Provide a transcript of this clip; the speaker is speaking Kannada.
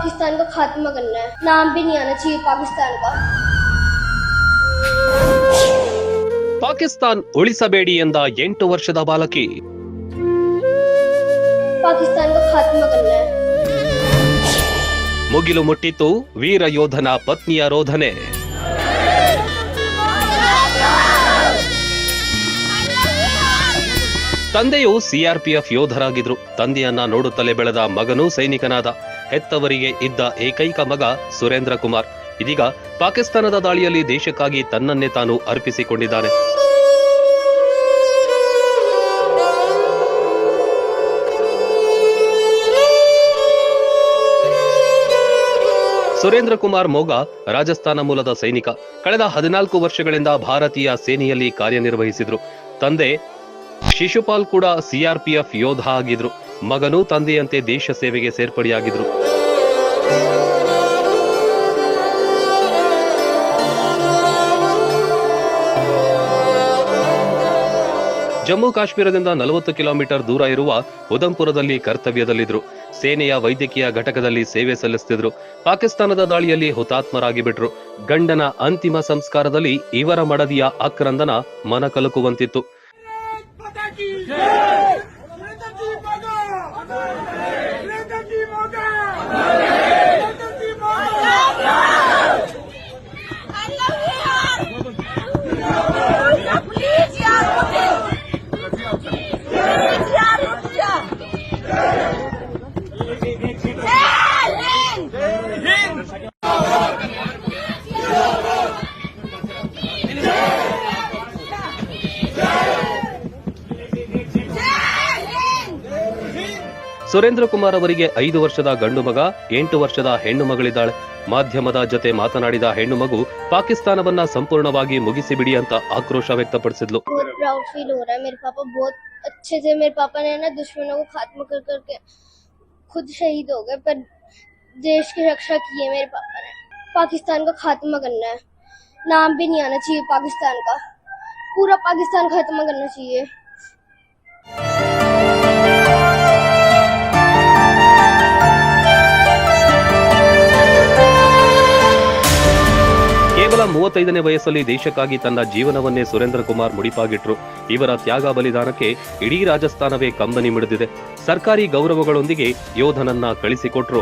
पाकिस्तान का खात्मा करना है नाम भी नहीं आना चाहिए पाकिस्तान का ಪಾಕಿಸ್ತಾನ್ ಉಳಿಸಬೇಡಿ ಎಂದ ಎಂಟು ವರ್ಷದ ಬಾಲಕಿ पाकिस्तान का खात्मा करना है ಮುಗಿಲು ಮುಟ್ಟಿತ್ತು ವೀರ ಯೋಧನ ಪತ್ನಿಯ ರೋಧನೆ ತಂದೆಯು ಸಿಆರ್ಪಿಎಫ್ ಯೋಧರಾಗಿದ್ರು ತಂದೆಯನ್ನ ನೋಡುತ್ತಲೇ ಬೆಳೆದ ಮಗನೂ ಸೈನಿಕನಾದ. ಹೆತ್ತವರಿಗೆ ಇದ್ದ ಏಕೈಕ ಮಗ ಸುರೇಂದ್ರ ಕುಮಾರ್. ಇದೀಗ ಪಾಕಿಸ್ತಾನದ ದಾಳಿಯಲ್ಲಿ ದೇಶಕ್ಕಾಗಿ ತನ್ನನ್ನೇ ತಾನು ಅರ್ಪಿಸಿಕೊಂಡಿದ್ದಾನೆ. ಸುರೇಂದ್ರ ಕುಮಾರ್ ಮೋಗ ರಾಜಸ್ಥಾನ ಮೂಲದ ಸೈನಿಕ. ಕಳೆದ ಹದಿನಾಲ್ಕು ವರ್ಷಗಳಿಂದ ಭಾರತೀಯ ಸೇನೆಯಲ್ಲಿ ಕಾರ್ಯನಿರ್ವಹಿಸಿದ್ರು. ತಂದೆ ಶಿಶುಪಾಲ್ ಕೂಡ ಸಿಆರ್ಪಿಎಫ್ ಯೋಧ ಆಗಿದ್ರು. ಮಗನೂ ತಂದೆಯಂತೆ ದೇಶ ಸೇವೆಗೆ ಸೇರ್ಪಡೆಯಾಗಿದ್ರು. ಜಮ್ಮು ಕಾಶ್ಮೀರದಿಂದ ನಲವತ್ತು ಕಿಲೋಮೀಟರ್ ದೂರ ಇರುವ ಉದಂಪುರದಲ್ಲಿ ಕರ್ತವ್ಯದಲ್ಲಿದ್ರು. ಸೇನೆಯ ವೈದ್ಯಕೀಯ ಘಟಕದಲ್ಲಿ ಸೇವೆ ಸಲ್ಲಿಸುತ್ತಿದ್ರು ಪಾಕಿಸ್ತಾನದ ದಾಳಿಯಲ್ಲಿ ಹುತಾತ್ಮರಾಗಿ ಬಿಟ್ರು ಗಂಡನ ಅಂತಿಮ ಸಂಸ್ಕಾರದಲ್ಲಿ ಇವರ ಮಡದಿಯ ಅಕ್ರಂದನ ಮನ Yes! ಸುರೇಂದ್ರ ಕುಮಾರ್ ಅವರಿಗೆ ಐದು ವರ್ಷದ ಗಂಡು ಮಗ ಎಂಟು ವರ್ಷದ ಹೆಣ್ಣು ಮಗಳಿದ್ದಾಳೆ ಮಾಧ್ಯಮದ ಜೊತೆ ಮಾತನಾಡಿದ ಹೆಣ್ಣು ಮಗು ಪಾಕಿಸ್ತಾನವನ್ನ ಸಂಪೂರ್ಣವಾಗಿ ಮುಗಿಸಿಬಿಡಿ ಅಂತ ಆಕ್ರೋಶ ವ್ಯಕ್ತಪಡಿಸಿದ್ಲು बहुत प्राउड फील हो रहा है मेरे पापा बहुत अच्छे से मेरे पापा ने ना दुश्मनों को खात्मा कर करके खुद शहीद हो गए पर देश की रक्षा की है मेरे पापा ने पाकिस्तान का खात्मा करना है नाम भी नहीं आना चाहिए पाकिस्तान का पूरा पाकिस्तान खात्मा करना चाहिए ಮೂವತ್ತೈದನೇ ವಯಸ್ಸಲ್ಲಿ ದೇಶಕ್ಕಾಗಿ ತನ್ನ ಜೀವನವನ್ನೇ ಸುರೇಂದ್ರ ಕುಮಾರ್ ಮುಡಿಪಾಗಿಟ್ರು. ಇವರ ತ್ಯಾಗ ಬಲಿದಾನಕ್ಕೆ ಇಡೀ ರಾಜಸ್ಥಾನವೇ ಕಂಬನಿ ಮಿಡಿದಿದೆ. ಸರ್ಕಾರಿ ಗೌರವಗಳೊಂದಿಗೆ ಯೋಧನನ್ನ ಕಳಿಸಿಕೊಟ್ರು.